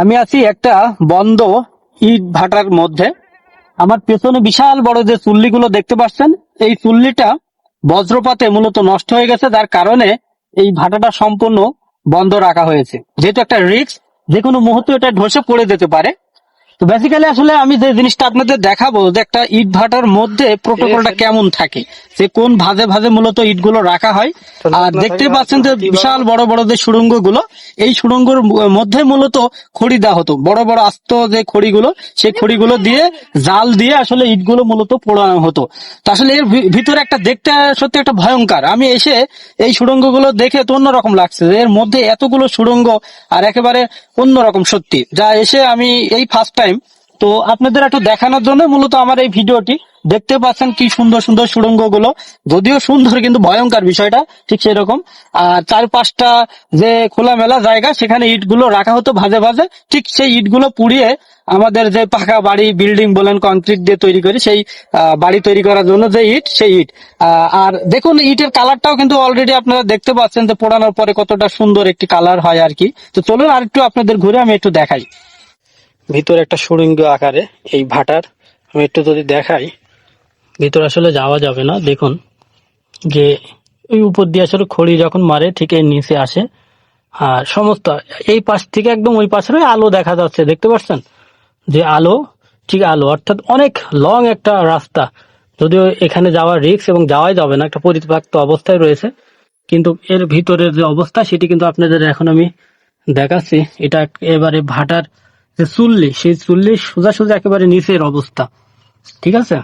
আমি আছি একটা বন্ধ ইট ভাটার মধ্যে। আমার পেছনে বিশাল বড় যে চুল্লিগুলো দেখতে পাচ্ছেন, এই চুল্লিটা বজ্রপাতে মূলত নষ্ট হয়ে গেছে, যার কারণে এই ভাটাটা সম্পূর্ণ বন্ধ রাখা হয়েছে। যেহেতু একটা রিক্স যে কোনো মুহূর্তে এটা ধসে পড়ে যেতে পারে। তো বেসিক্যালি আসলে আমি যে জিনিসটা আপনাদের দেখাবো যে একটা ইট ভাটার মধ্যে প্রোটোকলটা কেমন থাকে যে কোন ভাজে ভাজে মূলত ইটগুলো রাখা হয়। আর দেখতে পাচ্ছেন যে বিশাল বড় বড় যে সুড়ঙ্গগুলো এই সুড়ঙ্গর মধ্যে মূলত খড়ি দেওয়া হতো। বড় বড় আস্ত যে খড়িগুলো সেই খড়িগুলো দিয়ে জাল দিয়ে আসলে ইটগুলো মূলত পোড়ানো হতো। তো আসলে এর ভি- ভিতরে একটা দেখতে সত্যি একটা ভয়ঙ্কর। আমি এসে এই সুড়ঙ্গগুলো দেখে তো অন্যরকম লাগছে এর মধ্যে এতগুলো সুড়ঙ্গ আর একেবারে অন্যরকম সত্যি। যা এসে আমি এই ফার্স্ট টাইম তো আপনাদের একটু দেখানোর জন্য মূলত আমার এই ভিডিওটি। দেখতে পাচ্ছেন কি সুন্দর সুন্দর সুড়ঙ্গগুলো যদিও সুন্দর কিন্তু ভয়ঙ্কর বিষয়টা, ঠিক সেরকম। আর চারপাশটা যে খোলামেলা জায়গা, সেখানে ইটগুলো রাখা হতো ভাজে ভাজে। ঠিক সেই ইটগুলো পুড়িয়ে আমাদের যে পাকা বাড়ি বিল্ডিং বলেন কংক্রিট দিয়ে তৈরি করি, সেই বাড়ি তৈরি করার জন্য যে ইট, সেই ইট। আর দেখুন, ইটের কালারটাও কিন্তু অলরেডি আপনারা দেখতে পাচ্ছেন যে পোড়ানোর পরে কতটা সুন্দর একটি কালার হয় আর কি। তো চলুন আর একটু আপনাদের ঘুরে আমি একটু দেখাই। ভিতরে একটা সুড়ঙ্গ আকারে এই ভাটার, আমি একটু যদি দেখাই, ভিতরে আসলে যাওয়া যাবে না। দেখুন, যে ওই উপর দিয়ে আসলে খড়ি যখন মারে, ঠিক এর নিচে আসে। আর সমস্ত, এই পাশ থেকে একদম ওই পাশের আলো দেখা যাচ্ছে, দেখতে পাচ্ছেন? যে আলো, ঠিক আলো, অর্থাৎ অনেক লং একটা রাস্তা। যদিও এখানে যাওয়ার রিস্ক এবং যাওয়াই যাবে না, একটা পরিত্যক্ত অবস্থায় রয়েছে। কিন্তু এর ভিতরের যে অবস্থা, সেটি কিন্তু আপনাদের এখন আমি দেখাচ্ছি। এটা এবারে ভাটার যে চুল্লি সেই চুল্লির সোজাসুজি একেবারে নিচের অবস্থা। ঠিক আছে?